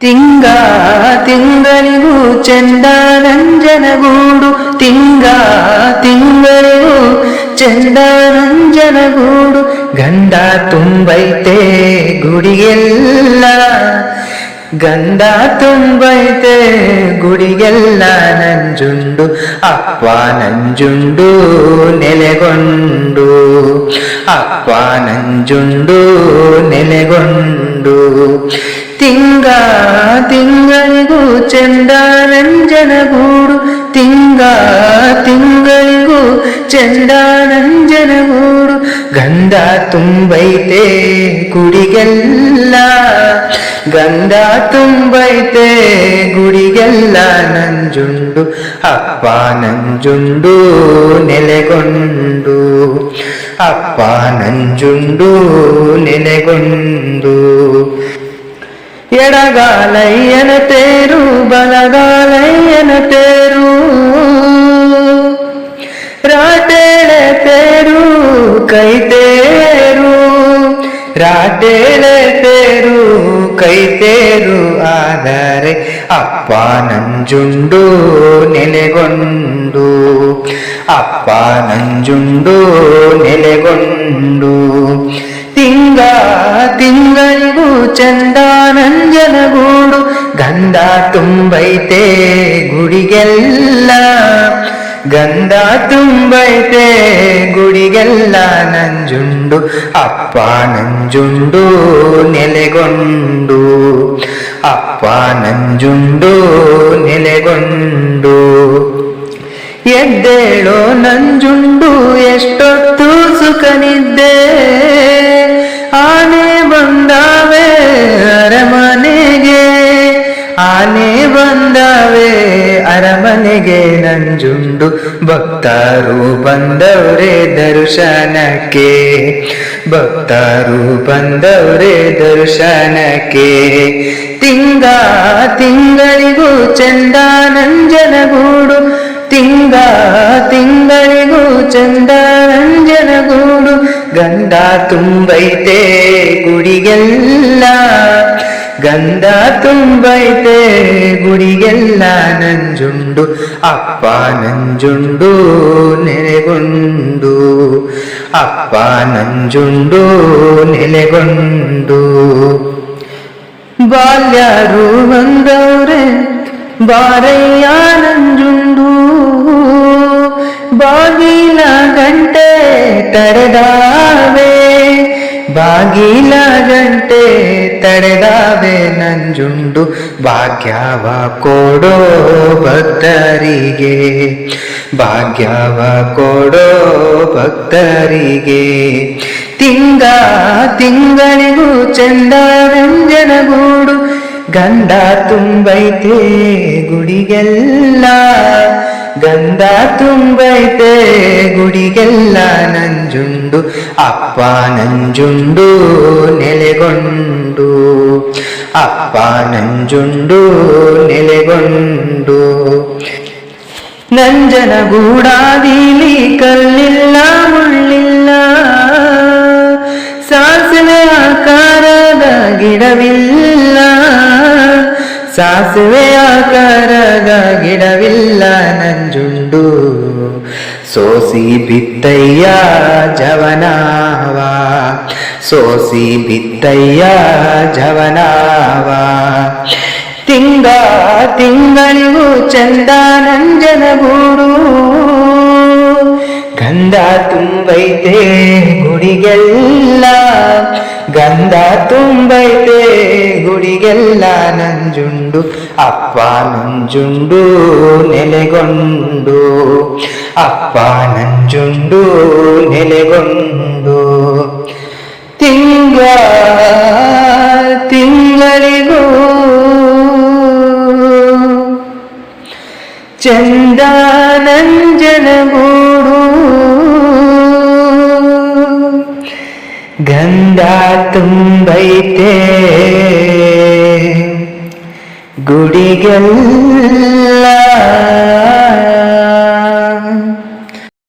ತಿಂಗ, ತಿಂಗಳಿಗೂ ಚಂದ ನಂಜನಗೂಡು. ತಿಂಗ, ತಿಂಗಳಿಗೂ ಚಂದ ನಂಜನಗೂಡು. ಗಂಡ ತುಂಬೈತೆ ಗುಡಿಗೆಲ್ಲ ಗಂಡ ತುಂಬೈತೆ ಗುಡಿಗೆಲ್ಲ. ನಂಜುಂಡು, ಅಪ್ಪ ನಂಜುಂಡು ನೆಲೆಗೊಂಡು. ಅಪ್ಪ ನಂಜುಂಡು ನೆಲೆಗೊಂಡು. ತಿಂಗ ತಿಂಗಳಿಗೂ ಚಂದ ನಂಜನಗೂಡು. ತಿಂಗ ತಿಂಗಳಿಗೂ ಚಂದ ನಂಜನಗೂಡು. ಗಂಧ ತುಂಬೈತೆ ಗುಡಿಗೆಲ್ಲ. ಗಂಧ ತುಂಬೈತೆ ಗುಡಿಗೆಲ್ಲ ನಂಜುಂಡು. ಅಪ್ಪ ನಂಜುಂಡು ನೆಲೆಗೊಂಡು. ಅಪ್ಪ ನಂಜುಂಡು ನೆಲೆಗೊಂಡು ಎಡಗಾಲಯ್ಯನ ತೇರು ಬಲಗಾಲಯ್ಯನ ತೇರು ರಾಟೇಳೆ ತೇರು ಕೈ ತೇರು ರಾಟೇಳೆ ತೇರು, ಕೈ ತೇರು ಆದರೆ ಅಪ್ಪ ನಂಜುಂಡು ನೆಲೆಗೊಂಡು. ಅಪ್ಪ ನಂಜುಂಡು ನೆಲೆಗೊಂಡು. ತಿಂಗ ತಿಂಗಳಿಗೂ ಚಂದ ನಂಜನಗೂಡು, ಗಂಧ ತುಂಬೈತೆ ಗುಡಿಗೆಲ್ಲ. ಗಂಧ ತುಂಬೈತೆ, ಗುಡಿಗೆಲ್ಲ ನಂಜುಂಡು, ಅಪ್ಪ ನಂಜುಂಡು, ನೆಲೆಗೊಂಡು. ಅಪ್ಪ ನಂಜುಂಡು, ನೆಲೆಗೊಂಡು. ಎದ್ದೇಳೋ ನಂಜುಂಡು, ಎಷ್ಟೊತ್ತು ಸುಖನಿದ್ದೆ. ಆನೆ ಬಂದಾವೆ ಅರಮನೆಗೆ, ಆನೆ ಬಂದಾವೆ ಅರಮನೆಗೆ ನಂಜುಂಡು ಭಕ್ತರು ಬಂದವರೇ ದರ್ಶನಕ್ಕೆ. ಭಕ್ತರು ಬಂದವರೇ ದರ್ಶನಕ್ಕೆ. ತಿಂಗ ತಿಂಗಳಿಗೂ ಚಂದ ನಂಜನಗೂಡು ತಿಂಗ ತಿಂಗಳಿಗೂ ಚಂದ ನಂಜನಗೂಡು ಗಂಧ ತುಂಬೈತೆ ಗುಡಿಗೆಲ್ಲ. ಗಂಧ ತುಂಬೈತೆ ಗುಡಿಗೆಲ್ಲ ನಂಜುಂಡು ಅಪ್ಪ ನಂಜುಂಡು ನೆಲೆಗೊಂಡು ಅಪ್ಪ ನಂಜುಂಡು ನೆಲೆಗೊಂಡು ಬಾಲ್ಯರು ಬಂದವ್ರೆ ಬಾರಯ್ಯ ನಂಜುಂಡು ಬಾಗಿಲ ಗಂಟೆ ತಡೆದಾವೆ ಬಾಗಿಲ ಗಂಟೆ ತಡೆದಾವೆ ನಂಜುಂಡು ಭಾಗ್ಯವ ಕೊಡೋ ಭಕ್ತರಿಗೆ. ಭಾಗ್ಯವ ಕೊಡೋ ಭಕ್ತರಿಗೆ. ತಿಂಗ ತಿಂಗಳಿಗೂ ಚಂದ ಗಂಡ ತುಂಬೈತೆ ಗುಡಿಗೆಲ್ಲ. ಗಂಧ ತುಂಬೈತೆ, ಗುಡಿಗೆಲ್ಲ ನಂಜುಂಡು, ಅಪ್ಪ ನಂಜುಂಡು, ನೆಲೆಗೊಂಡು. ಅಪ್ಪ ನಂಜುಂಡು, ನೆಲೆಗೊಂಡು. ನಂಜನಗೂಡಾದಿಲಿ ಕಲ್ಲಿಲ್ಲ, ಮುಳ್ಳಿಲ್ಲ. ಸಾಸಿವೆ ಆಕಾರದ ಗಿಡವಿಲ್ಲ. ಸಾಸಿವೆ ಕರಗ ಗಿಡವಿಲ್ಲ ನಂಜುಂಡು. ಸೋಸಿ ಬಿತ್ತಯ್ಯ ಜವನಾವ. ಸೋಸಿ ಬಿತ್ತಯ್ಯ ಜವನಾವ. ತಿಂಗ ತಿಂಗಳಿಗೂ ಚಂದ ನಂಜನಗೂಡು ಗಂಧ ತುಂಬೈತೆ ಗುಡಿಗೆಲ್ಲ. ಗಂಧ ತುಂಬೈತೆ ಗುಡಿಗೆಲ್ಲ ನಂಜುಂಡು ಅಪ್ಪ ನಂಜುಂಡು ನೆಲೆಗೊಂಡು ಅಪ್ಪ ನಂಜುಂಡು ನೆಲೆಗೊಂಡು ತಿಂಗ ತಿಂಗಳಿಗೂ ಚಂದ ನಂಜನಗೂಡು ಗಂಧ ತುಂಬೈತೆ ಗುಡಿಗೆಲ್ಲ